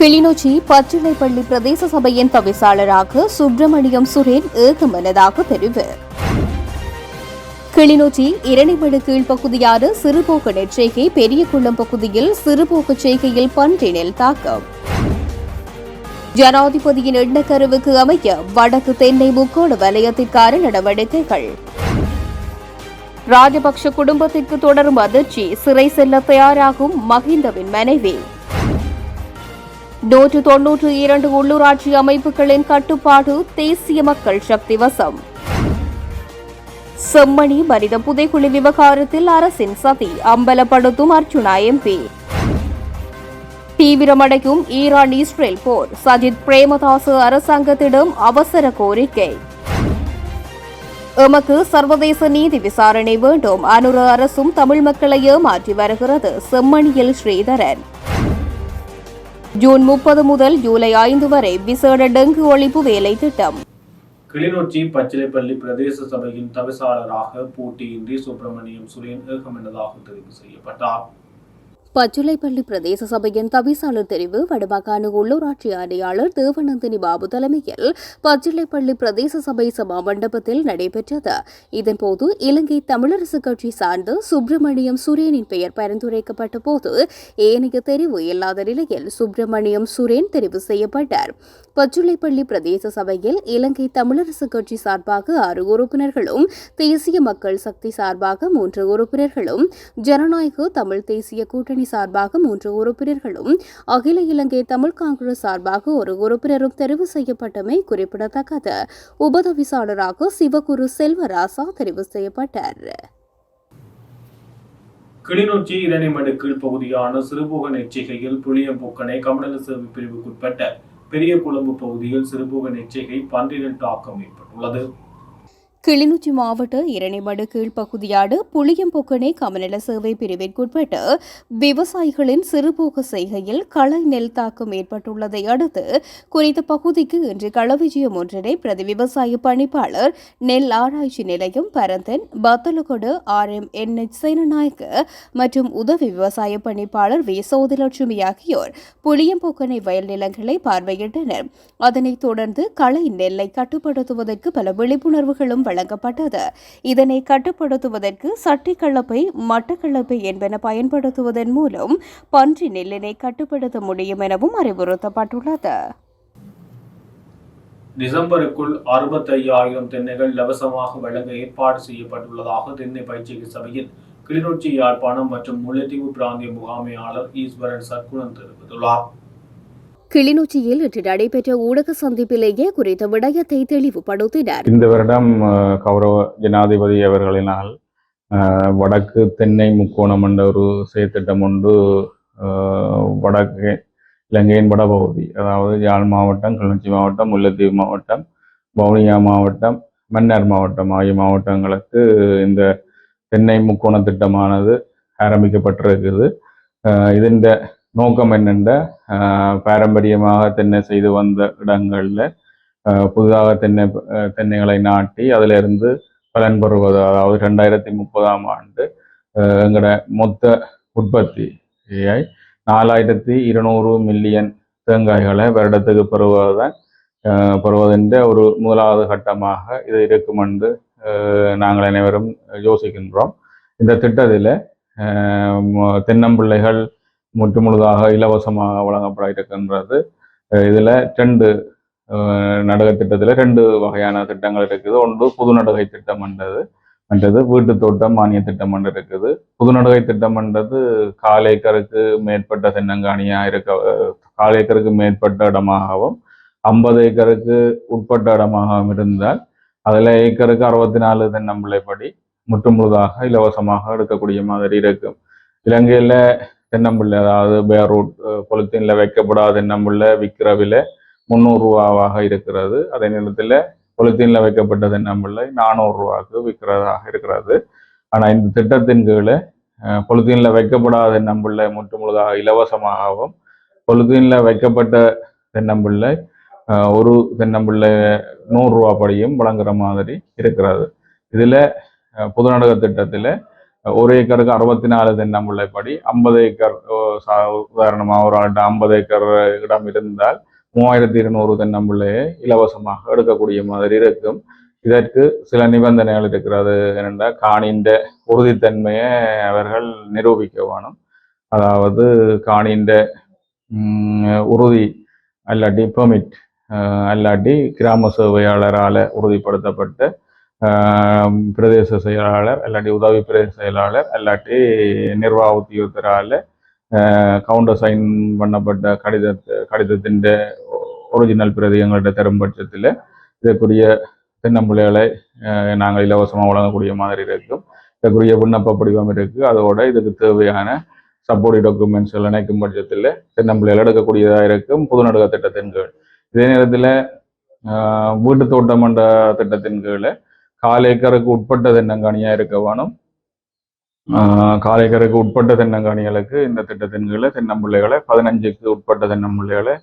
கிளிநொச்சி பச்சிலைப்பள்ளி பிரதேச சபையின் தவிசாளராக சுப்பிரமணியம் சுரேன் ஏகமனதாக தெரிவு. கிளிநொச்சி இரணிமடு கீழ்ப்பகுதியான சிறுபோக்கு நெற்செய்கை பெரியகுளம் பகுதியில் சிறுபோக்கு செய்கையில் பன்றினில் தாக்கம். ஜனாதிபதியின் எண்ணக்கருவுக்கு அமைய வடக்கு தென்னை முக்கோண வலயத்திற்கான நடவடிக்கைகள். ராஜபக்ஷ குடும்பத்திற்கு தொடரும் அதிர்ச்சி சிறை செல்ல தயாராகும் மஹிந்தவின் மனைவி. நூற்று தொன்னூற்று இரண்டு உள்ளூராட்சி அமைப்புகளின் கட்டுப்பாடு தேசிய மக்கள் சக்தி வசம். செம்மணி மனித புதைக்குழி விவகாரத்தில் அரசின் சதி அம்பலப்படுத்தும் அர்ஜுனா எம்பி. தீவிரமடையும் ஈரான் இஸ்ரேல் போர். சஜித் பிரேமதாசு அரசாங்கத்திடம் அவசர கோரிக்கை. எமக்கு சர்வதேச நீதி விசாரணை வேண்டும். அனுர அரசும் தமிழ் மக்களை ஏமாற்றி வருகிறது. செம்மணியில் ஸ்ரீதரன். ஜூன் முப்பது முதல் ஜூலை ஐந்து வரை விசேட டெங்கு ஒழிப்பு வேலை திட்டம். கிளிநொச்சி பச்சிலைப்பள்ளி பிரதேச சபையின் தவிசாளராக போட்டியின்றி சுப்பிரமணியம் சுரேன் ஏகமனதாக தெரிவு செய்யப்பட்டார். பச்சுலைப்பள்ளி பிரதேச சபையின் தவிசாளர் தெரிவு வடமாகாண உள்ளூராட்சி ஆணையாளர் தேவநந்தினி பாபு தலைமையில் பச்சிலைப்பள்ளி பிரதேச சபை சபா மண்டபத்தில் நடைபெற்றது. இதன்போது இலங்கை தமிழரசு கட்சி சார்ந்த சுப்பிரமணியம் சுரேனின் பெயர் பரிந்துரைக்கப்பட்ட போது ஏனைய தெரிவு இல்லாத நிலையில் சுப்பிரமணியம் சுரேன் தெரிவு செய்யப்பட்டார். பச்சுளைப்பள்ளி பிரதேச சபையில் இலங்கை தமிழரசு கட்சி சார்பாக ஆறு உறுப்பினர்களும் தேசிய மக்கள் சக்தி சார்பாக மூன்று உறுப்பினர்களும் ஜனநாயக தமிழ் தேசிய கூட்டணி சார்பாக மூன்று உறுப்பினர்களும் அகில இலங்கை தமிழ் காங்கிரஸ் சார்பாக ஒரு உறுப்பினரும் தெரிவு செய்யப்பட்டமை குறிப்பிடத்தக்கது. உபதவிசாளராக சிவகுரு செல்வராசா தெரிவு செய்யப்பட்டார். கிளிநொச்சி இரணிமடு கீழ்ப்பகுதியான சிறுபுக எச்சரிக்கையில் புளியம்பூக்கனை கமநல சேவை பிரிவுக்குட்பட்ட பெரிய குழம்பு பகுதியில் சிறுபுக எச்சரிக்கை பன்றிரண்டு ஆக்கம் ஏற்பட்டுள்ளது. கிளிநொச்சி மாவட்ட இரணிமடு கீழ்ப்பகுதியான புளியம்பொக்கனை கமநல சேவை பிரிவிற்குட்பட்ட விவசாயிகளின் சிறுபோக்கு செய்கையில் களை நெல் தாக்கம் ஏற்பட்டுள்ளதை அடுத்து குறித்த பகுதிக்கு இன்று களவிஜயம் ஒன்றினை பிரதி விவசாய பணிப்பாளர் நெல் ஆராய்ச்சி நிலையம் Paranthan Bathalagoda R M N H Senanayake மற்றும் உதவி விவசாய பணிப்பாளர் வி. சோதிலட்சுமி ஆகியோர் புளியம்பொக்கனை வயல் நிலங்களை பார்வையிட்டனர். அதனைத் தொடர்ந்து களை நெல்லை கட்டுப்படுத்துவதற்கு பல விழிப்புணர்வுகளும் வழங்கப்பட்டது. இதனை கட்டுப்படுத்துவதற்கு சட்டி மட்டக்களப்பை என்பன பயன்படுத்துவதன் மூலம் பன்றி நெல்லினை கட்டுப்படுத்த முடியும் எனவும் அறிவுறுத்தப்பட்டுள்ளது. டிசம்பருக்குள் அறுபத்தையாயிரம் தென்னைகள் இலவசமாக வழங்க ஏற்பாடு செய்யப்பட்டுள்ளதாக தென்னை பயிற்சிக்கு சபையின் கிளிநொச்சி யாழ்ப்பாணம் மற்றும் முல்லைத்தீவு பிராந்திய முகாமையாளர் ஈஸ்வரன் சர்க்குணன் தெரிவித்துள்ளார். கிளிநொச்சியில் இன்று நடைபெற்ற ஊடக சந்திப்பிலேயே குறித்த விடயத்தை தெளிவுபடுத்தினார். இந்த வருடம் கௌரவ ஜனாதிபதி அவர்களினால் வடக்கு தென்னை முக்கோணம் என்ற ஒரு செயற்திட்டம் ஒன்று வடக்கு இலங்கையின் வடபகுதி அதாவது யாழ் மாவட்டம் கிளிநொச்சி மாவட்டம் முல்லைத்தீவு மாவட்டம் வவுனியா மாவட்டம் மன்னார் மாவட்டம் ஆகிய மாவட்டங்களுக்கு இந்த தென்னை முக்கோண திட்டமானது ஆரம்பிக்கப்பட்டிருக்குது இதன் நோக்கம் என்னென்ற பாரம்பரியமாக தென்னை செய்து வந்த இடங்களில் புதிதாக தென்னை தென்னைகளை நாட்டி அதிலிருந்து பலன் பெறுவது. அதாவது ரெண்டாயிரத்தி முப்பதாம் ஆண்டு எங்களோட மொத்த உற்பத்தியை நாலாயிரத்தி இருநூறு மில்லியன் தேங்காய்களை வருடத்துக்கு பெறுவதுதான் பெறுவதென்ற ஒரு முதலாவது கட்டமாக இது இருக்கும் என்று நாங்கள் அனைவரும் யோசிக்கின்றோம். இந்த திட்டத்தில் தென்னம்பிள்ளைகள் முற்று முழுதாக இலவசமாக வழங்கப்பட இருக்கின்றது இதுல ரெண்டு அஹ் திட்டத்தில் ரெண்டு வகையான திட்டங்கள் இருக்குது. ஒன்று புது நடகை திட்டம் என்றது மற்றது வீட்டு தோட்டம் மானிய திட்டம் என்று இருக்குது. புது நடகை திட்டம் என்றது கால் ஏக்கருக்கு மேற்பட்ட தென்னங்காணியாக இருக்க கால் ஏக்கருக்கு மேற்பட்ட இடமாகவும் ஐம்பது ஏக்கருக்கு உட்பட்ட இடமாகவும் இருந்தால் அதில் ஏக்கருக்கு அறுபத்தி நாலு தென்னம்பிள்ளைப்படி முற்று முழுதாக இலவசமாக எடுக்கக்கூடிய மாதிரி இருக்கும். இலங்கையில் தென்னம்பிள்ளை அதாவது பேரூட் பொலித்தீனில் வைக்கப்படாத தென்னம்பிள்ளை விற்கிற விலை முந்நூறு ரூபாவாக இருக்கிறது. அதே நேரத்தில் பொலித்தீனில் வைக்கப்பட்ட தென்னம்பிள்ளை நானூறுரூவாக்கு விற்கிறதாக இருக்கிறது. ஆனால் இந்த திட்டத்தின் கீழே பொலித்தீனில் வைக்கப்படாத தென்னம்பிள்ளை முற்று முழுதாக இலவசமாகவும் பொலித்தீனில் வைக்கப்பட்ட தென்னம்பிள்ளை ஒரு தென்னம்பிள்ளை நூறுரூவா படியும் வழங்குற மாதிரி இருக்கிறது. இதில் புதுநடக திட்டத்தில் ஒரு ஏக்கருக்கு அறுபத்தி நாலு தென்னம்பிள்ளைப்படி ஐம்பது ஏக்கர் உதாரணமாக ஒரு ஆள்கிட்ட ஐம்பது ஏக்கர் இடம் இருந்தால் மூவாயிரத்தி இருநூறு தென்னம்பிள்ளையை இலவசமாக எடுக்கக்கூடிய மாதிரி இருக்கும். இதற்கு சில நிபந்தனைகள் இருக்கிறது. என்னென்றால் காணின்ற உறுதித்தன்மையை அவர்கள் நிரூபிக்க வேணும். அதாவது காணின்ற உறுதி அல்லாட்டி பெர்மிட் அல்லாட்டி கிராம சேவையாளரால் உறுதிப்படுத்தப்பட்ட பிரதேச செயலாளர் அல்லாட்டி உதவி பிரதேச செயலாளர் அல்லாட்டி நிர்வாக உத்தியோகத்தரால் கவுண்டர் சைன் பண்ணப்பட்ட கடிதத்தை கடிதத்தின் ஒரிஜினல் பிரதி எங்கள்கிட்ட தரும் பட்சத்தில் இதற்குரிய தென்னம்பிள்ளைகளை நாங்கள் இலவசமாக வழங்கக்கூடிய மாதிரி இருக்கும். இதற்குரிய விண்ணப்ப படிவம் இருக்குது அதோட இதுக்கு தேவையான சப்போர்ட் டாக்குமெண்ட்ஸ் எல்லாம் இணைக்கும் பட்சத்தில் தென்னம்பிள்ளைகள் எடுக்கக்கூடியதாக இருக்கும். புதுநடுக திட்டத்தின் கீழ். இதே நேரத்தில் வீட்டு தோட்டம் என்ற திட்டத்தின் கீழ் கால் ஏக்கருக்கு உட்பட்ட தென்னங்காணியாக இருக்க வேணும். கால் ஏக்கருக்கு உட்பட்ட தென்னங்காணிகளுக்கு இந்த திட்டத்தின் கீழ் தென்னம்பிள்ளைகளை பதினஞ்சுக்கு உட்பட்ட தென்னம்பிள்ளைகளை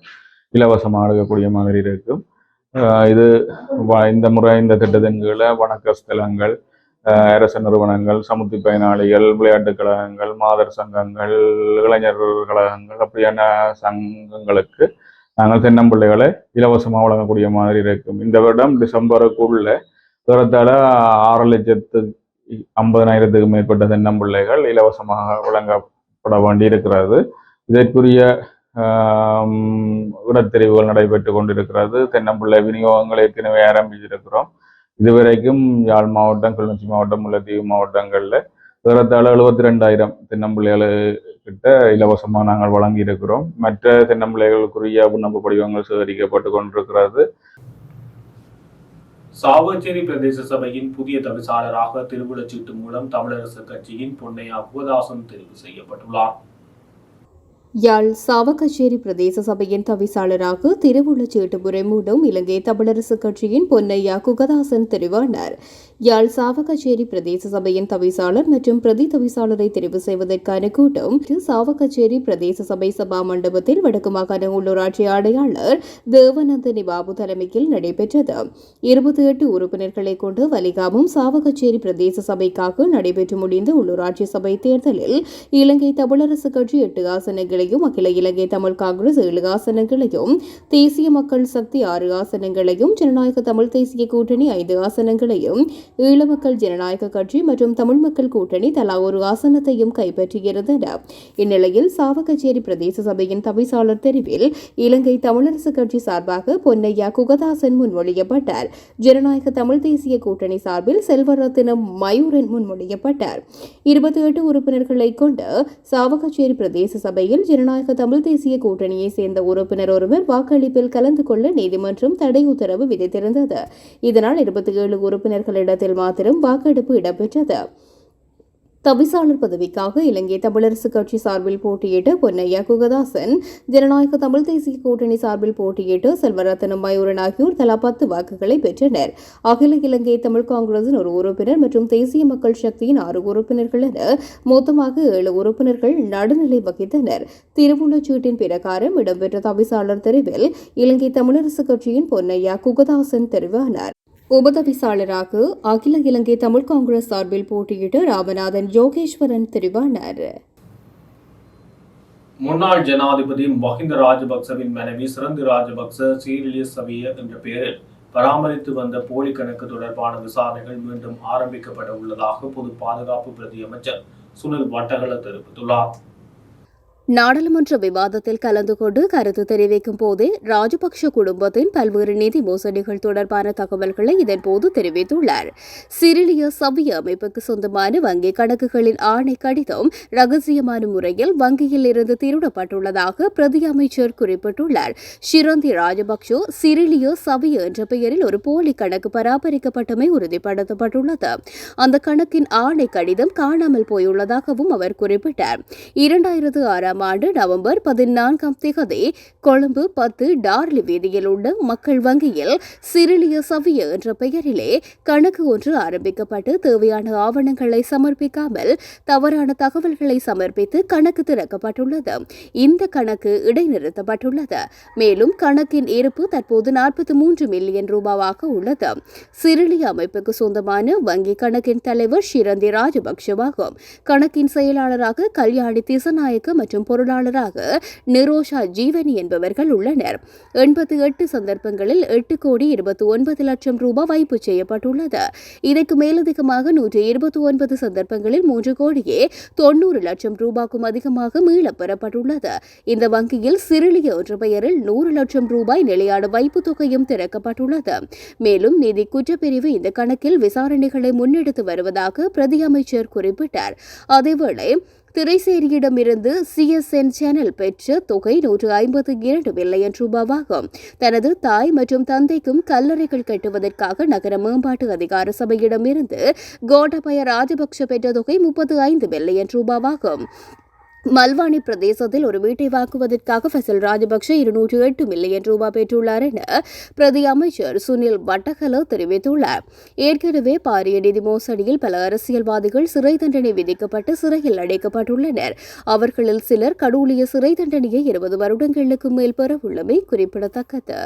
இலவசமாக எடுக்கக்கூடிய மாதிரி இருக்கும் இது இந்த முறை இந்த திட்டத்தின் கீழ் வணக்க ஸ்தலங்கள் அரச நிறுவனங்கள் சமுத்தி பயனாளிகள் விளையாட்டுக் கழகங்கள் மாதர் சங்கங்கள் இளைஞர் கழகங்கள் அப்படியான சங்கங்களுக்கு நாங்கள் தென்னம்பிள்ளைகளை இலவசமாக வழங்கக்கூடிய மாதிரி இருக்கும். இந்த வருடம் டிசம்பருக்குள்ள ஏறத்தாழ ஆறு லட்சத்து ஐம்பதனாயிரத்துக்கு மேற்பட்ட தென்னம்பிள்ளைகள் இலவசமாக வழங்கப்பட வேண்டியிருக்கிறது. இதற்குரிய இடத்தெரிவுகள் நடைபெற்று கொண்டிருக்கிறது. தென்னம்பிள்ளை விநியோகங்கள் ஏற்கனவே ஆரம்பிச்சிருக்கிறோம் இதுவரைக்கும் யாழ் மாவட்டம் கிளிநொச்சி மாவட்டம் முல்லைத்தீவு மாவட்டங்களில் ஏறத்தாழ எழுபத்தி ரெண்டாயிரம் தென்னம்பிள்ளைகள் கிட்ட இலவசமாக நாங்கள் வழங்கி இருக்கிறோம் மற்ற தென்னம்பிள்ளைகளுக்குரிய விண்ணப்ப படிவங்கள் சேகரிக்கப்பட்டு கொண்டிருக்கிறது. சாவச்சேரி பிரதேச சபையின் புதிய தவிசாளராக திருவுளச்சீட்டு மூலம் தமிழரசு கட்சியின் பொன்னையா புகதாசன் தெரிவு செய்யப்பட்டுள்ளார். யாழ் சாவகச்சேரி பிரதேச சபையின் தவிசாளராக திருவுள்ளச்சீட்டு முறை மூலம் இலங்கை தமிழரசு கட்சியின் பொன்னையா குகதாசன் தெரிவானார். யாழ் சாவகச்சேரி பிரதேச சபையின் தவிசாளர் மற்றும் பிரதி தவிசாளரை தெரிவு செய்வதற்கான கூட்டம் சாவகச்சேரி பிரதேச சபை சபா மண்டபத்தில் வடக்கு மாகாண உள்ளூராட்சி ஆணையாளர் தேவநந்தினி பாபு தலைமையில் நடைபெற்றது. இருபத்தி எட்டு உறுப்பினர்களை கொண்டு வலிகாமும் சாவகச்சேரி பிரதேச சபைக்காக நடைபெற்று முடிந்த உள்ளூராட்சி சபை தேர்தலில் இலங்கை தமிழரசு கட்சி எட்டு ஆசனங்களையும் அகில இலங்கை தமிழ் காங்கிரஸ் ஏழு ஆசனங்களையும் தேசிய மக்கள் சக்தி ஆறு ஆசனங்களையும் ஜனநாயக தமிழ் தேசிய கூட்டணி ஐந்து ஆசனங்களையும் ஈழ மக்கள் ஜனநாயக கட்சி மற்றும் தமிழ் மக்கள் கூட்டணி தலா ஒரு ஆசனத்தையும் கைப்பற்றியிருந்தன. இந்நிலையில் சாவகச்சேரி பிரதேச சபையின் தவிசாளர் தெரிவில் இலங்கை தமிழரசு கட்சி சார்பாக பொன்னையா குகதாசன் முன்மொழியப்பட்டார். ஜனநாயக தமிழ் தேசிய கூட்டணி சார்பில் செல்வரத்தினம் மயூரன் முன்மொழியப்பட்டார். இருபத்தி எட்டு உறுப்பினர்களை கொண்ட சாவகச்சேரி பிரதேச சபையில் ஜனநாயக தமிழ் தேசிய கூட்டணியை சேர்ந்த உறுப்பினர் ஒருவர் வாக்களிப்பில் கலந்து கொள்ள நீதிமன்றம் தடை உத்தரவு விதித்திருந்தது. இதனால் இருபத்தி ஏழு உறுப்பினர்களிடத்தில் மாத்திரம் வாக்கெடுப்பு இடம்பெற்றது. தவிசாளர் பதவிக்காக இலங்கை தமிழரசு கட்சி சார்பில் போட்டியிட்ட பொன்னையா குகதாசன் ஜனநாயக தமிழ் தேசிய கூட்டணி சார்பில் போட்டியிட்டு செல்வரத்தனம் மயூரன் ஆகியோர் தலா பத்து வாக்குகளை பெற்றனர். அகில இலங்கை தமிழ் காங்கிரசின் ஒரு உறுப்பினர் மற்றும் தேசிய மக்கள் சக்தியின் ஆறு உறுப்பினர்கள் என மொத்தமாக ஏழு உறுப்பினர்கள் நடுநிலை வகித்தனர். திருவுள்ளச்சீட்டின் பிரகாரம் இடம்பெற்ற தவிசாளர் தெரிவில் இலங்கை தமிழரசு கட்சியின் பொன்னையா குகதாசன் தெரிவானார். உபதவிசாளராக அகில இலங்கை தமிழ் காங்கிரஸ் சார்பில் போட்டியிட்ட ராமநாதன் யோகேஸ்வரன் தெரிவானார். முன்னாள் ஜனாதிபதி மஹிந்த ராஜபக்சவின் மனைவி சிறந்து ராஜபக்ச சீரியஸ் சவிய என்ற பெயரில் பராமரித்து வந்த போலி கணக்கு தொடர்பான விசாரணைகள் மீண்டும் ஆரம்பிக்கப்பட உள்ளதாக பொது பாதுகாப்பு பிரதி அமைச்சர் சுனில் வட்டகல தெரிவித்துள்ளார். நாடாளுமன்ற விவாதத்தில் கலந்து கொண்டு கருத்து தெரிவிக்கும் போதே ராஜபக்ஷ குடும்பத்தின் பல்வேறு நிதி மோசடிகள் தொடர்பான தகவல்களை இதன்போது தெரிவித்துள்ளார். சிறிலிய சபைய அமைப்புக்கு சொந்தமான வங்கி கணக்குகளின் ஆணை கடிதம் ரகசியமான முறையில் வங்கியில் இருந்து திருடப்பட்டுள்ளதாக பிரதி அமைச்சர் குறிப்பிட்டுள்ளார். ஷிரந்தி ராஜபக்ஷ சிறிலிய சபைய என்ற பெயரில் ஒரு போலி கணக்கு பராமரிக்கப்பட்டமை உறுதிப்படுத்தப்பட்டுள்ளது. அந்த கணக்கின் ஆணை கடிதம் காணாமல் போயுள்ளதாகவும் அவர் குறிப்பிட்டார். இரண்டாயிரத்து ஆறாம் இரண்டாயிரமாம் ஆண்டு நவம்பர் பதினான்காம் திகதி கொழும்பு பத்து டார்லி வீதியில் உள்ள மக்கள் வங்கியில் சிறிலிய சவிய என்ற பெயரிலே கணக்கு ஒன்று ஆரம்பிக்கப்பட்டு தேவையான ஆவணங்களை சமர்ப்பிக்காமல் தவறான தகவல்களை சமர்ப்பித்து கணக்கு திறக்கப்பட்டுள்ளது. இந்த கணக்கு இடைநிறுத்தப்பட்டுள்ளது. மேலும் கணக்கின் இருப்பு தற்போது நாற்பத்தி மூன்று மில்லியன் ரூபாவாக உள்ளது. சிறிலிய அமைப்புக்கு சொந்தமான வங்கி கணக்கின் தலைவர் ஷிரந்தி ராஜபக்ஷவாகும். கணக்கின் செயலாளராக கல்யாணி திசநாயக்க மற்றும் பொருளாளராக நிரோஷா ஜீவனி என்பவர்கள் உள்ளனர். எண்பத்தி எட்டு சந்தர்ப்பங்களில் எட்டு கோடி இருபத்தி ஒன்பது லட்சம் ரூபாய் வைப்பு செய்யப்பட்டுள்ளது. இதற்கு மேலதிகமாக நூற்றி இருபத்தி ஒன்பது சந்தர்ப்பங்களில் மூன்று கோடியே தொண்ணூறு லட்சம் ரூபாய்க்கும் அதிகமாக மீளப் பெறப்பட்டுள்ளது இந்த வங்கியில் சிறிலிய என்ற பெயரில் நூறு லட்சம் ரூபாய் நிலையான வைப்பு தொகையும் திறக்கப்பட்டுள்ளது. மேலும் நிதி குற்றப்பிரிவு இந்த கணக்கில் விசாரணைகளை முன்னெடுத்து வருவதாக பிரதி அமைச்சர் குறிப்பிட்டார். அதேவேளை திரைசேரியிடமிருந்து சிஎஸ்என் சேனல் பெற்ற தொகை நூற்று ஐம்பத்தி இரண்டு மில்லியன் ரூபாவாகும். தனது தாய் மற்றும் தந்தைக்கும் கல்லறைகள் கட்டுவதற்காக நகர மேம்பாட்டு அதிகார சபையிடமிருந்து கோட்டபய ராஜபக்ஷ பெற்ற தொகை முப்பத்து ஐந்து மில்லியன் ரூபாவாகும். மல்வானி பிரதேசத்தில் ஒரு வீட்டை வாக்குவதற்காக ஃபசல் ராஜபக்ஷ இருநூற்று எட்டு மில்லியன் ரூபாய் பெற்றுள்ளார் என பிரதி அமைச்சர் சுனில் வட்டகல தெரிவித்துள்ளார். ஏற்கனவே பாரிய நிதி மோசடியில் பல அரசியல்வாதிகள் சிறை தண்டனை விதிக்கப்பட்டு சிறையில் அடைக்கப்பட்டுள்ளனர். அவர்களில் சிலர் கடூழிய சிறை தண்டனையை இருபது வருடங்களுக்கு மேல் பெறவுள்ளமை குறிப்பிடத்தக்கது.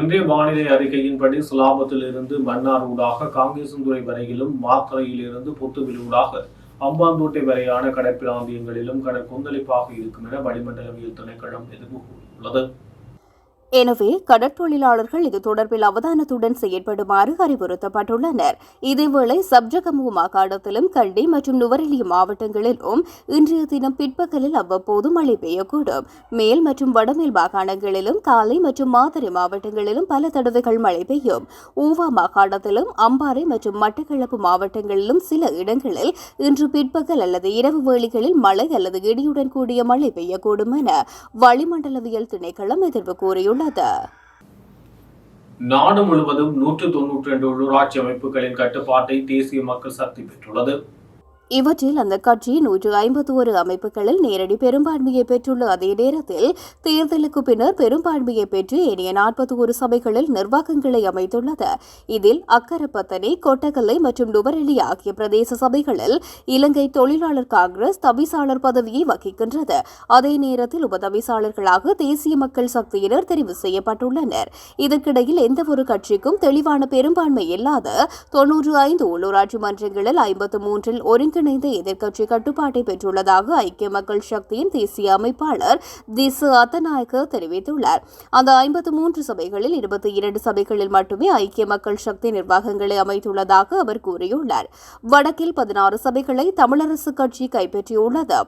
இன்றைய வானிலை அறிக்கையின்படி சுலாபத்தில் இருந்து மன்னார் ஊடாக காங்கேசன்துறை வரையிலும் மாத்தறையில் இருந்து புத்துவில் ஊடாக அம்பாந்தோட்டை வரையான கடற்பிராந்தியங்களிலும் கடல் கொந்தளிப்பாக இருக்கும் என வளிமண்டலவியல் திணைக்களம் எதிர்ப்பு உள்ளது எனவே கடற்தொழிலாளர்கள் இது தொடர்பில் அவதானத்துடன் செயற்படுமாறு அறிவுறுத்தப்பட்டுள்ளனர். இதேவேளை சப்ஜகமு மாகாணத்திலும் கண்டி மற்றும் நுவரெலி மாவட்டங்களிலும் இன்றைய தினம் பிற்பகலில் அவ்வப்போது மழை பெய்யக்கூடும். மேல் மற்றும் வடமேல் மாகாணங்களிலும் காலை மற்றும் மாதிரி மாவட்டங்களிலும் பல தடவைகள் மழை பெய்யும். ஊவா மாகாணத்திலும் அம்பாறை மற்றும் மட்டக்களப்பு மாவட்டங்களிலும் சில இடங்களில் இன்று பிற்பகல் அல்லது இரவு வேளைகளில் மழை அல்லது இடியுடன் கூடிய மழை பெய்யக்கூடும் என வளிமண்டலவியல் திணைக்களம் எதிர்வு கூறியுள்ளது. நாடு முழுவதும் நூற்று தொன்னூற்றி ரெண்டு உள்ளூராட்சி அமைப்புகளின் கட்டுப்பாட்டை தேசிய மக்கள் சக்தி பெற்றுள்ளது. இவற்றில் அந்த கட்சி நூற்று ஐம்பத்தி ஒரு அமைப்புகளில் நேரடி பெரும்பான்மையை பெற்றுள்ள அதே நேரத்தில் தேர்தலுக்கு பின்னர் பெரும்பான்மையை பெற்று ஏனைய நாற்பத்தி ஒரு சபைகளில் நிர்வாகங்களை அமைத்துள்ளது. இதில் அக்கரப்பத்தனை கொட்டகல்லை மற்றும் நுவரெலி ஆகிய பிரதேச சபைகளில் இலங்கை தொழிலாளர் காங்கிரஸ் தவிசாளர் பதவியை வகிக்கின்றது. அதே நேரத்தில் உபதவிசாளர்களாக தேசிய மக்கள் சக்தியினர் தெரிவு செய்யப்பட்டுள்ளனர். இதற்கிடையில் எந்தவொரு கட்சிக்கும் தெளிவான பெரும்பான்மை இல்லாத தொன்னூற்று ஐந்து உள்ளூராட்சி மன்றங்களில் ஐம்பத்து மூன்றில் ஒருங்கிணைந்த எதிர்க்கட்சி கட்டுப்பாட்டை பெற்றுள்ளதாக ஐக்கிய மக்கள் சக்தியின் தேசிய அமைப்பாளர் திசு அத்தநாயக்க தெரிவித்துள்ளார். அந்த ஐம்பத்து மூன்று சபைகளில் இருபத்தி இரண்டு சபைகளில் மட்டுமே ஐக்கிய மக்கள் சக்தி நிர்வாகங்களை அமைத்துள்ளதாக அவர் கூறியுள்ளார். வடக்கில் பதினாறு சபைகளை தமிழரசு கட்சி கைப்பற்றியுள்ளது.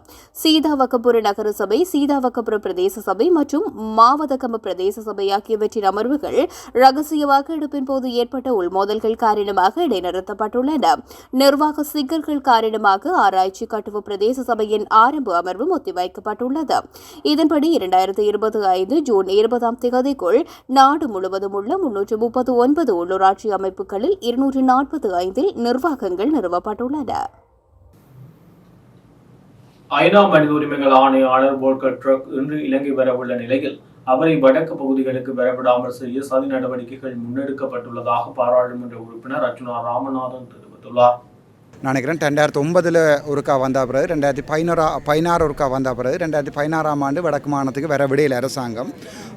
சீதாவக்கபுர நகர சபை சீதாவக்கபுர பிரதேச சபை மற்றும் மாவதகம பிரதேச சபை ஆகியவற்றின் அமர்வுகள் ரகசிய வாக்கெடுப்பின் போது ஏற்பட்ட உள்மோதல்கள் காரணமாக இடைநிறுத்தப்பட்டுள்ளன. நிர்வாக சிக்கல்கள் காரணமாக ஆராய்ச்சி கட்டுவு பிரதேச சபையின் ஆரம்ப அமர்வும் ஒத்திவைக்கப்பட்டுள்ளது. இதன்படி இரண்டாயிரத்தி இருபத்தி ஐந்து ஜூன் இருபதாம் தேதிக்குள் நாடு முழுவதும் உள்ள முன்னூற்று முப்பத்தி ஒன்பது உள்ளூராட்சி அமைப்புகளில் இருநூற்று நாற்பத்தி ஐந்தில் நிர்வாகங்கள் நிறுவப்பட்டுள்ளன. ஐநா மனித உரிமைகள் ஆணையாளர் போல்கர் ட்ரக் இன்று இலங்கை வரவுள்ள நிலையில் அவரை வடக்கு பகுதிகளுக்கு வரவிடாமல் செய்ய சதி நடவடிக்கைகள் முன்னெடுக்கப்பட்டுள்ளதாக பாராளுமன்ற உறுப்பினர் அர்ஜுனா ராமநாதன் தெரிவித்துள்ளார். நினைக்கிறேன் ரெண்டாயிரத்தி ஒன்பதில் ஒருக்கா வந்த பிறகு ரெண்டாயிரத்தி பதினோரா பதினாறு ஒருக்கா வந்த பிறகு ரெண்டாயிரத்தி பதினாறாம் ஆண்டு வடக்கு மாநிலத்துக்கு வர விடையில் அரசாங்கம்.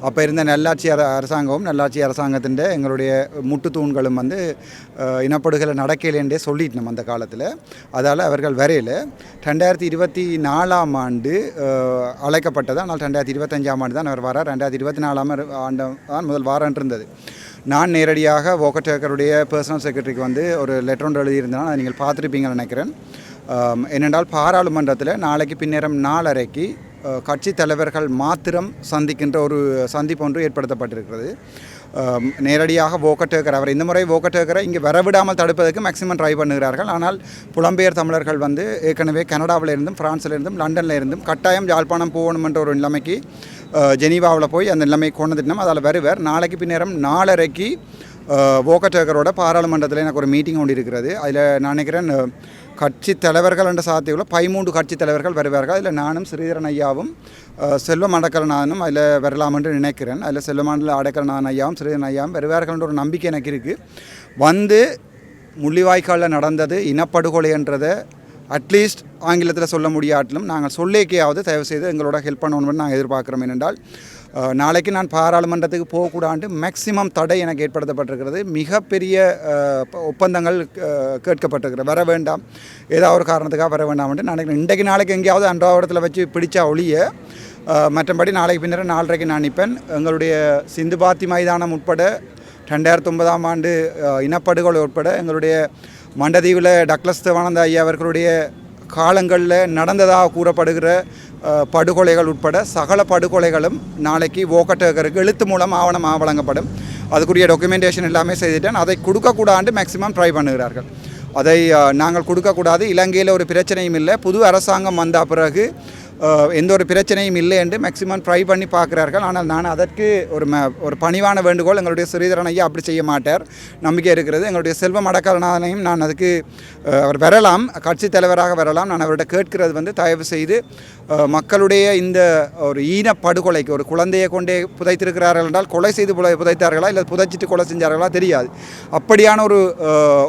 அப்போ இருந்த நல்லாட்சி அர அரசாங்கமும் நல்லாட்சி அரசாங்கத்தின் எங்களுடைய முட்டுத்தூண்களும் வந்து இனப்படுகளை நடக்கலைன்றே சொல்லிட்டோம் அந்த காலத்தில். அதால் அவர்கள் வரையில் ரெண்டாயிரத்தி இருபத்தி நாலாம் ஆண்டு அழைக்கப்பட்டது. ஆனால் ரெண்டாயிரத்தி இருபத்தஞ்சாம் ஆண்டு தான் அவர் வரார். ரெண்டாயிரத்தி இருபத்தி நாலாம் ஆண்டு தான் முதல் வாரம் இருந்தது. நான் நேரடியாக வோக்கட்டேக்கருடைய பர்சனல் செக்ரட்டரிக்கு வந்து ஒரு லெட்டர் ஒன்று எழுதியிருந்தேன். அதை நீங்கள் பார்த்துருப்பீங்கன்னு நினைக்கிறேன். என்னென்றால் பாராளுமன்றத்தில் நாளைக்கு பின்னேரம் நாலரைக்கு கட்சி தலைவர்கள் மாத்திரம் சந்திக்கின்ற ஒரு சந்திப்பு ஒன்று ஏற்படுத்தப்பட்டிருக்கிறது. நேரடியாக வோக்கட்டேக்கர் அவர் இந்த முறை வோக்கட்டேக்கரை இங்கே வரவிடாமல் தடுப்பதற்கு மேக்சிமம் ட்ரை பண்ணுகிறார்கள். ஆனால் புலம்பெயர் தமிழர்கள் வந்து ஏற்கனவே கனடாவிலிருந்தும் இருந்தும் பிரான்சில் லண்டனில் இருந்தும் கட்டாயம் யாழ்ப்பாணம் போகணும் என்ற ஒரு நிலைமைக்கு ஜெனீவாவில் போய் அந்த நிலைமை கொண்டு திட்டம் அதில் வருவர். நாளைக்கு பின்னேரம் நாலரைக்கு வோக்கட்டேக்கரோட பாராளுமன்றத்தில் எனக்கு ஒரு மீட்டிங் ஒன்று இருக்கிறது. அதில் நான் நினைக்கிறேன் கட்சி தலைவர்கள் என்ற சாத்தியுள்ள பதிமூன்று கட்சி தலைவர்கள் வருவார்கள். அதில் நானும் ஸ்ரீதரன் ஐயாவும் அஹ், செல்வம் அடக்கலநாதனும் அதில் வரலாம் என்று நினைக்கிறேன். அதில் செல்வமண்டல அடக்கலநாதன் ஐயாவும் ஸ்ரீதரன் ஐயாவும் வருவார்கள் என்ற ஒரு நம்பிக்கை எனக்கு இருக்குது வந்து முள்ளிவாய்க்காலில் நடந்தது இனப்படுகொலைன்றதை அட்லீஸ்ட் ஆங்கிலத்தில் சொல்ல முடியாட்டிலும் நாங்கள் சொல்லேக்கையாவது தயவு செய்து எங்களோட ஹெல்ப் பண்ணணும்னு நாங்கள் எதிர்பார்க்குறோம். ஏனென்றால் நாளைக்கு நான் பாராளுமன்றத்துக்கு போகக்கூடாண்டு மேக்சிமம் தடை எனக்கு ஏற்படுத்தப்பட்டிருக்கிறது. மிகப்பெரிய ஒப்பந்தங்கள் அஹ், கேட்கப்பட்டிருக்கிறது. வர வேண்டாம். ஏதாவது ஒரு காரணத்துக்காக வர வேண்டாம்ட்டு நாளைக்கு இன்றைக்கு நாளைக்கு எங்கேயாவது அன்றாவடத்தில் வச்சு பிடிச்சா ஒழிய மற்றபடி நாளைக்கு பின்னர் நாலரைக்கு நான் நிற்பேன். எங்களுடைய சிந்து பாத்தி மைதானம் உட்பட ரெண்டாயிரத்தி ஒன்பதாம் ஆண்டு இனப்படுகொலை உட்பட எங்களுடைய மண்டதீவில் டக்ளஸ் தேவானந்த ஐயா அவர்களுடைய காலங்களில் நடந்ததாக கூறப்படுகிற படுகொலைகள் உட்பட சகல படுகொலைகளும் நாளைக்கு ஓக்கட்டகருக்கு எழுத்து மூலம் ஆவணமாக வழங்கப்படும். அதுக்குரிய டாக்குமெண்டேஷன் எல்லாமே செய்துட்டேன். அதை கொடுக்கக்கூடாண்டு மேக்ஸிமம் ட்ரை பண்ணுகிறார்கள். அதை நாங்கள் கொடுக்கக்கூடாது. இலங்கையில் ஒரு பிரச்சனையும் இல்லை. புது அரசாங்கம் வந்த பிறகு எந்த ஒரு பிரச்சனையும் இல்லை என்று மேக்ஸிமம் ட்ரை பண்ணி பார்க்குறார்கள். ஆனால் நான் அதற்கு ஒரு ம ஒரு பணிவான வேண்டுகோள் எங்களுடைய ஸ்ரீதரன் ஐயா அப்படி செய்ய மாட்டார். நம்பிக்கை இருக்கிறது. எங்களுடைய செல்வம் அடக்கலநாதனையும் நான் அதுக்கு அவர் வரலாம். கட்சி தலைவராக வரலாம். நான் அவர்கிட்ட கேட்கிறது வந்து தயவு செய்து மக்களுடைய இந்த ஒரு ஈன படுகொலைக்கு ஒரு குழந்தையை கொண்டே புதைத்திருக்கிறார்கள் என்றால் கொலை செய்து புதை புதைத்தார்களா? இல்லை புதைச்சிட்டு கொலை செஞ்சார்களா? தெரியாது. அப்படியான ஒரு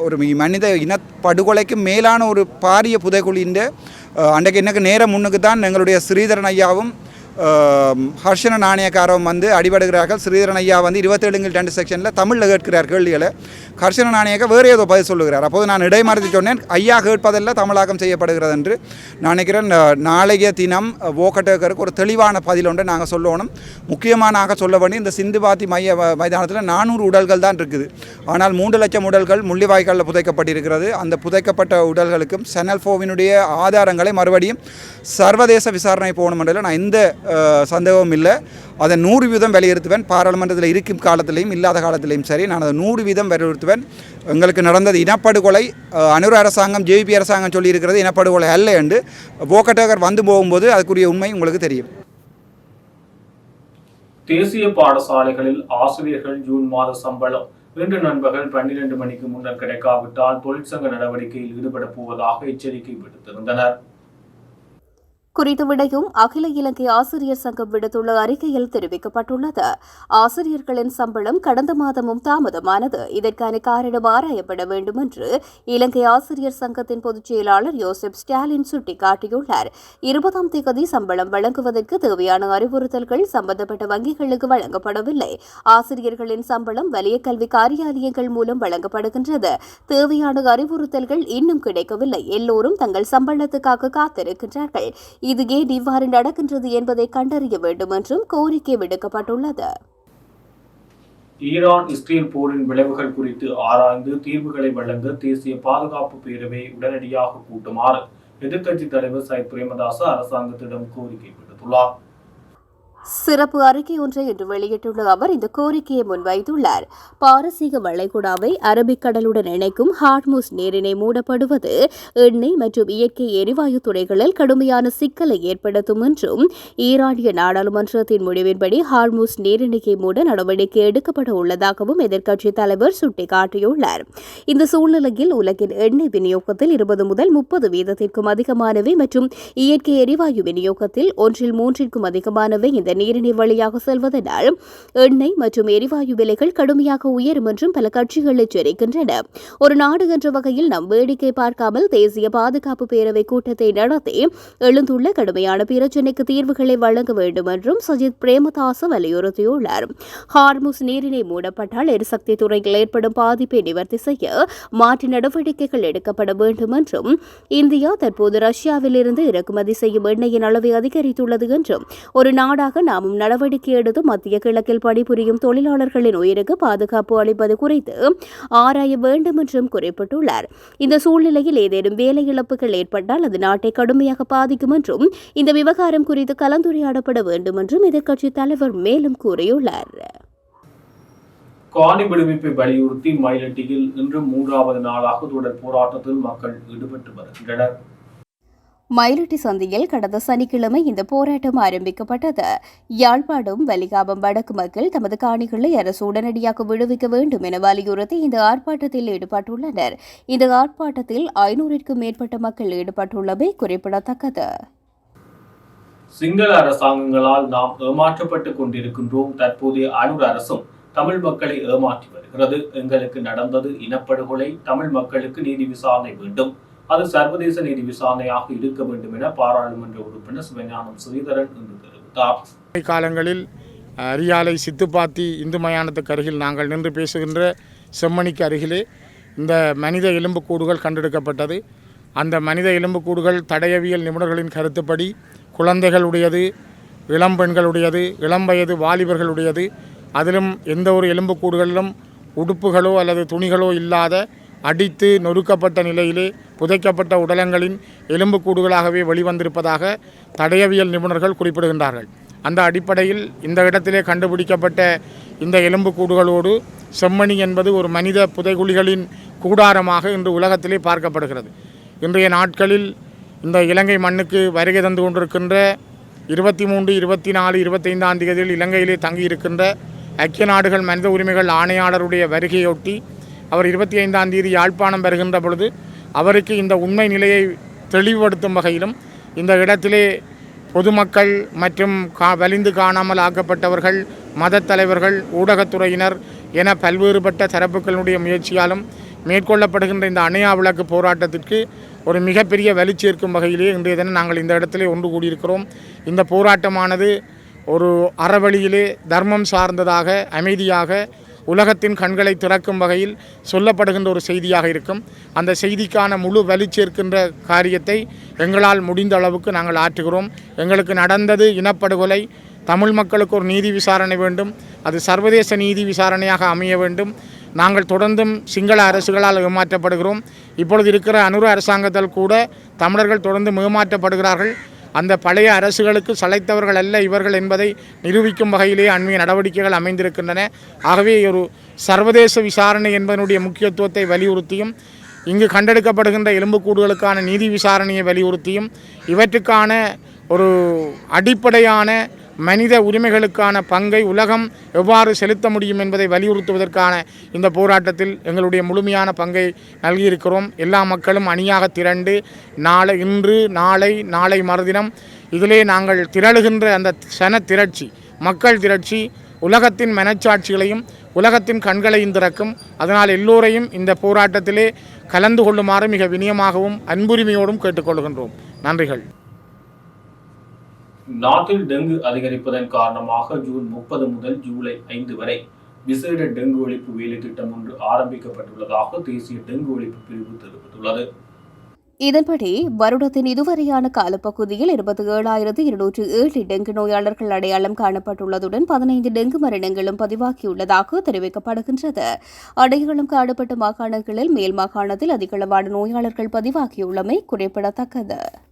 ஒரு மனித இன படுகொலைக்கு மேலான ஒரு பாரிய புதைக்குழின்ற அன்றைக்கு இன்னைக்கு நேரம் முன்னுக்கு தான் எங்களுடைய ஸ்ரீதரன் ஐயாவும் ஹர்ஷன நாணயக்காரம் வந்து அடிபடுகிறார்கள். ஸ்ரீதரன் ஐயா வந்து இருபத்தேழுங்கள் ரெண்டு செக்ஷனில் தமிழில் கேட்கிறார் கேள்விகளை. ஹர்ஷன நாணயக்கா வேறு ஏதோ பதில் சொல்லுகிறார். அப்போது நான் இடைமறுத்து சொன்னேன் ஐயா கேட்பதெல்லாம் தமிழாக்கம் செய்யப்படுகிறது என்று. நினைக்கிறேன் நாளைய தினம் ஓக்கட்டேக்கருக்கு ஒரு தெளிவான பதில் ஒன்றை நாங்கள் சொல்லணும். முக்கியமாக சொல்ல வேண்டிய இந்த சிந்துபாத்தி மைய மைதானத்தில் நானூறு உடல்கள் தான் இருக்குது. ஆனால் மூன்று லட்சம் உடல்கள் முள்ளிவாய்க்காலில் புதைக்கப்பட்டிருக்கிறது. அந்த புதைக்கப்பட்ட உடல்களுக்கும் செனல் ஃபோவினுடைய ஆதாரங்களை மறுபடியும் சர்வதேச விசாரணை போகணும் என்றதில் நான் இந்த சந்தேகமும் இல்லை. அதை நூறு வீதம் வலியுறுத்துவேன். பாராளுமன்றத்தில் இருக்கும் காலத்திலையும் இல்லாத காலத்திலையும் சரி நான் அதை நூறு வீதம் வலியுறுத்துவேன். எங்களுக்கு நடந்தது இனப்படுகொலை. அனுர அரசாங்கம் ஜேபி அரசாங்கம் சொல்லியிருக்கிறது இனப்படுகொலை அல்ல என்று. போக்கட்டகர் வந்து போகும்போது அதுக்குரிய உண்மை உங்களுக்கு தெரியும். தேசிய பாடசாலைகளில் ஆசிரியர்கள் ஜூன் மாத சம்பளம் இன்று நண்பகல் பன்னிரண்டு மணிக்கு முன்னர் கிடைக்காவிட்டால் தொழிற்சங்க நடவடிக்கையில் ஈடுபட போவதாக எச்சரிக்கை விடுத்திருந்தனர். குறித்த விடையும் அகில இலங்கை ஆசிரியர் சங்கம் விடுத்துள்ள அறிக்கையில் தெரிவிக்கப்பட்டுள்ளது. ஆசிரியர்களின் சம்பளம் கடந்த மாதமும் தாமதமானது. இதற்கான காரணம் ஆராயப்பட வேண்டும் என்று இலங்கை ஆசிரியர் சங்கத்தின் பொதுச் செயலாளர் யோசப் ஸ்டாலின் சுட்டிக்காட்டியுள்ளார். இருபதாம் தேதி சம்பளம் வழங்குவதற்கு தேவையான அறிவுறுத்தல்கள் சம்பந்தப்பட்ட வங்கிகளுக்கு வழங்கப்படவில்லை. ஆசிரியர்களின் சம்பளம் வலிய கல்வி காரியாலயங்கள் மூலம் வழங்கப்படுகின்றது. தேவையான அறிவுறுத்தல்கள் இன்னும் கிடைக்கவில்லை. எல்லோரும் தங்கள் சம்பளத்துக்காக காத்திருக்கின்றார்கள். இது ஏன் இவ்வாறு நடக்கின்றது என்பதை கண்டறிய வேண்டும் என்றும் கோரிக்கை விடுக்கப்பட்டுள்ளது. ஈரான் இஸ்ரேல் போரின் விளைவுகள் குறித்து ஆராய்ந்து தீர்வுகளை வழங்க தேசிய பாதுகாப்பு பேரவை உடனடியாக கூட்டுமாறு எதிர்க்கட்சித் தலைவர் சைத் பிரேமதாச அரசாங்கத்திடம் கோரிக்கை விடுத்துள்ளார். சிறப்பு அறிக்கை ஒன்றை இன்று வெளியிட்டுள்ள அவர் இந்த கோரிக்கையை முன்வைத்துள்ளார். பாரசீக வளைகுடாவை அரபிக்கடலுடன் இணைக்கும் ஹார்ட்மூஸ் நீரிணை மூடப்படுவது எண்ணெய் மற்றும் இயற்கை எரிவாயு துறைகளில் கடுமையான சிக்கலை ஏற்படுத்தும் என்றும் ஈரானிய நாடாளுமன்றத்தின் முடிவின்படி ஹார்மூஸ் நீரிணையை மூட நடவடிக்கை எடுக்கப்பட உள்ளதாகவும் எதிர்க்கட்சித் தலைவர் சுட்டிக்காட்டியுள்ளார். இந்த சூழ்நிலையில் உலகின் எண்ணெய் விநியோகத்தில் இருபது முதல் முப்பது வீதத்திற்கும் அதிகமானவை மற்றும் இயற்கை எரிவாயு விநியோகத்தில் ஒன்றில் மூன்றிற்கும் அதிகமானவை இந்த நீரிணை வழியாக செல்வதனால் எண்ணெய் மற்றும் எரிவாயு விலைகள் கடுமையாக உயரும் என்றும் பல கட்சிகள் எச்சரிக்கின்றன. ஒரு நாடு என்ற வகையில் நம் வேடிக்கை பார்க்காமல் தேசிய பாதுகாப்பு பேரவை கூட்டத்தை நடத்தி எழுந்துள்ள கடுமையான பிரச்சினைக்கு தீர்வுகளை வழங்க வேண்டும் என்றும் சஜித் பிரேமதாச வலியுறுத்தியுள்ளார். ஹார்முஸ் நீரிணை மூடப்பட்டால் எரிசக்தி துறையில் ஏற்படும் பாதிப்பை நிவர்த்தி செய்ய மாற்று நடவடிக்கைகள் எடுக்கப்பட வேண்டும் என்றும் இந்தியா தற்போது ரஷ்யாவிலிருந்து இறக்குமதி செய்யும் எண்ணெயின் அளவை அதிகரித்துள்ளது என்றும் ஒரு நாடாக நாமும் நடவடிக்கை எடுத்து மத்திய கிழக்கில் பணிபுரியும் தொழிலாளர்களின் உயிருக்கு பாதுகாப்பு அளிப்பது குறித்து ஆராய வேண்டும் என்றும் குறிப்பிட்டுள்ளார். இந்த சூழ்நிலையில் ஏதேனும் வேலை இழப்புகள் ஏற்பட்டால் அது நாட்டை கடுமையாக பாதிக்கும் என்றும் இந்த விவகாரம் குறித்து கலந்துரையாடப்பட வேண்டும் என்றும் எதிர்க்கட்சித் தலைவர் மேலும் கூறியுள்ளார். காணி விடுவிப்பை வலியுறுத்தி மயிலட்டியில் இன்று மூன்றாவது நாளாக தொடர் போராட்டத்தில் மக்கள் ஈடுபட்டு வருகின்றனர். மயிலட்டி சந்தையில் கடந்த சனிக்கிழமை இந்த போராட்டம் ஆரம்பிக்கப்பட்டது. யாழ்ப்பாணம் வலிகாபம் வடக்கு மக்கள் தமது காணிகளை அரசு உடனடியாக விடுவிக்க வேண்டும் என வலியுறுத்தி இந்த ஆர்ப்பாட்டத்தில் ஈடுபட்டுள்ளனர். இந்த ஆர்ப்பாட்டத்தில் ஐநூறிற்கும் மேற்பட்ட மக்கள் ஈடுபட்டுள்ளமை குறிப்பிடத்தக்கது. சிங்கள அரசாங்கங்களால் நாம் ஏமாற்றப்பட்டுக் கொண்டிருக்கின்றோம். தற்போதைய அனுர் அரசும் தமிழ் மக்களை ஏமாற்றி வருகிறது. எங்களுக்கு நடந்தது இனப்படுகொலை. தமிழ் மக்களுக்கு நீதி விசாரணை வேண்டும். அது சர்வதேச நீதி விசாரணையாக இருக்க வேண்டும் என பாராளுமன்ற உறுப்பினர் சிவஞானம் ஸ்ரீதரன் இன்று தெரிவித்தார். காலங்களில் அரியாலை சித்துப்பாத்தி இந்து மயானத்துக்கு அருகில் நாங்கள் நின்று பேசுகின்ற செம்மணிக்கு அருகிலே இந்த மனித எலும்புக்கூடுகள் கண்டெடுக்கப்பட்டது. அந்த மனித எலும்புக்கூடுகள் தடயவியல் நிபுணர்களின் கருத்துப்படி குழந்தைகளுடையது இளம் பெண்களுடையது இளம் வயது வாலிபர்களுடையது. அதிலும் எந்த ஒரு எலும்புக்கூடுகளிலும் உடுப்புகளோ அல்லது துணிகளோ இல்லாத அடித்து நொறுக்கப்பட்ட நிலையிலே புதைக்கப்பட்ட உடலங்களின் எலும்புக்கூடுகளாகவே வெளிவந்திருப்பதாக தடயவியல் நிபுணர்கள் குறிப்பிடுகின்றார்கள். அந்த அடிப்படையில் இந்த இடத்திலே கண்டுபிடிக்கப்பட்ட இந்த எலும்புக்கூடுகளோடு செம்மணி என்பது ஒரு மனித புதைகுழிகளின் கூடாரமாக இன்று உலகத்திலே பார்க்கப்படுகிறது. இன்றைய நாட்களில் இந்த இலங்கை மண்ணுக்கு வருகை தந்து கொண்டிருக்கின்ற இருபத்தி மூன்று இருபத்தி நாலு இருபத்தைந்தாம் தேதியில் இலங்கையிலே தங்கியிருக்கின்ற ஐக்கிய நாடுகள் மனித உரிமைகள் ஆணையாளருடைய வருகையொட்டி அவர் இருபத்தி ஐந்தாம் தேதி யாழ்ப்பாணம் வருகின்ற பொழுது அவருக்கு இந்த உண்மை நிலையை தெளிவுபடுத்தும் வகையிலும் இந்த இடத்திலே பொதுமக்கள் மற்றும் கா வலிந்து காணாமல் ஆக்கப்பட்டவர்கள் மதத் தலைவர்கள் ஊடகத்துறையினர் என பல்வேறுபட்ட தரப்புகளினுடைய முயற்சியாலும் மேற்கொள்ளப்படுகின்ற இந்த அணையா விளக்கு போராட்டத்திற்கு ஒரு மிகப்பெரிய வலி சேர்க்கும் வகையிலே இன்றைய தினம் நாங்கள் இந்த இடத்திலே ஒன்று கூடியிருக்கிறோம். இந்த போராட்டமானது ஒரு அறவழியிலே தர்மம் சார்ந்ததாக அமைதியாக உலகத்தின் கண்களை திறக்கும் வகையில் சொல்லப்படுகின்ற ஒரு செய்தியாக இருக்கும். அந்த செய்திக்கான முழு வலி சேர்க்கின்ற காரியத்தை எங்களால் முடிந்த அளவுக்கு நாங்கள் ஆற்றுகிறோம். எங்களுக்கு நடந்தது இனப்படுகொலை. தமிழ் மக்களுக்கு ஒரு நீதி விசாரணை வேண்டும். அது சர்வதேச நீதி விசாரணையாக அமைய வேண்டும். நாங்கள் தொடர்ந்தும் சிங்கள அரசுகளால் ஏமாற்றப்படுகிறோம். இப்பொழுது இருக்கிற அனுர அரசாங்கத்தால் கூட தமிழர்கள் தொடர்ந்து ஏமாற்றப்படுகிறார்கள். அந்த பழைய அரசுகளுக்கு சளைத்தவர்கள் அல்ல இவர்கள் என்பதை நிரூபிக்கும் வகையிலே அண்மைய நடவடிக்கைகள் அமைந்திருக்கின்றன. ஆகவே ஒரு சர்வதேச விசாரணை என்பதனுடைய முக்கியத்துவத்தை வலியுறுத்தியும் இங்கு கண்டெடுக்கப்படுகின்ற எலும்புக்கூடுகளுக்கான நீதி விசாரணையை வலியுறுத்தியும் இவற்றுக்கான ஒரு அடிப்படையான மனித உரிமைகளுக்கான பங்கை உலகம் எவ்வாறு செலுத்த முடியும் என்பதை வலியுறுத்துவதற்கான இந்த போராட்டத்தில் எங்களுடைய முழுமையான பங்கை நல்கியிருக்கிறோம். எல்லா மக்களும் அணியாக திரண்டு நாளை இன்று நாளை நாளை மறுதினம் இதிலே நாங்கள் திரளுகின்ற அந்த சன திரட்சி மக்கள் திரட்சி உலகத்தின் மனச்சாட்சிகளையும் உலகத்தின் கண்களையும் திறக்கும். அதனால் எல்லோரையும் இந்த போராட்டத்திலே கலந்து கொள்ளுமாறு மிக வினியமாகவும் அன்புரிமையோடும் கேட்டுக்கொள்கின்றோம். நன்றிகள். நாட்டில் டெங்கு அதிகரிப்பதன் காரணமாக ஜூன் முப்பது முதல் ஜூலை ஐந்து வரை விசேட டெங்கு ஒழிப்பு வேலை திட்டம் ஒன்று ஆரம்பிக்கப்பட்டுள்ளதாக தேசிய டெங்கு ஒழிப்பு பிரிவு தெரிவித்துள்ளது. இதன்படி வருடத்தின் இதுவரையான காலப்பகுதியில் இருபத்தி ஏழாயிரத்து இருநூற்று ஏழு டெங்கு நோயாளர்கள் அடையாளம் காணப்பட்டுள்ளதுடன் பதினைந்து டெங்கு மரணங்களும் பதிவாகியுள்ளதாக தெரிவிக்கப்படுகின்றது. அடையாளம் காணப்பட்ட மாகாணங்களில் மேல் மாகாணத்தில் அதிகளவான நோயாளர்கள் பதிவாகியுள்ளமை குறிப்பிடத்தக்கது.